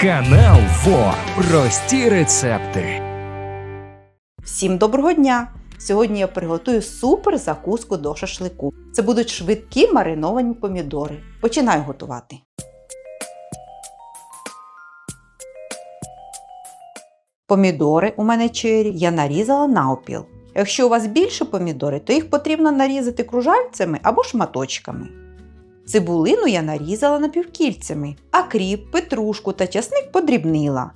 Канал ФО. Прості рецепти. Всім доброго дня! Сьогодні я приготую супер закуску до шашлику. Це будуть швидкі мариновані помідори. Починаю готувати. Помідори у мене чері я нарізала навпіл. Якщо у вас більше помідори, то їх потрібно нарізати кружальцями або шматочками. Цибулину я нарізала напівкільцями, а кріп, петрушку та часник подрібнила.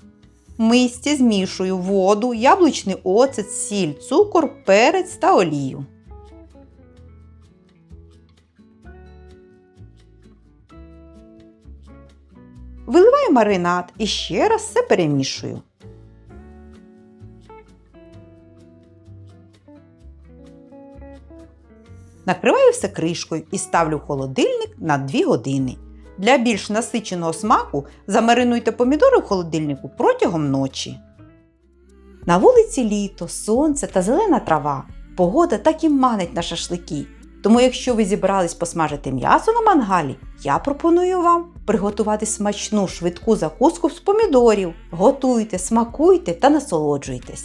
В мисці змішую воду, яблучний оцет, сіль, цукор, перець та олію. Виливаю маринад і ще раз все перемішую. Накриваю все кришкою і ставлю в холодильник на 2 години. Для більш насиченого смаку замаринуйте помідори в холодильнику протягом ночі. На вулиці літо, сонце та зелена трава. Погода так і манить на шашлики. Тому, якщо ви зібрались посмажити м'ясо на мангалі, я пропоную вам приготувати смачну швидку закуску з помідорів. Готуйте, смакуйте та насолоджуйтесь.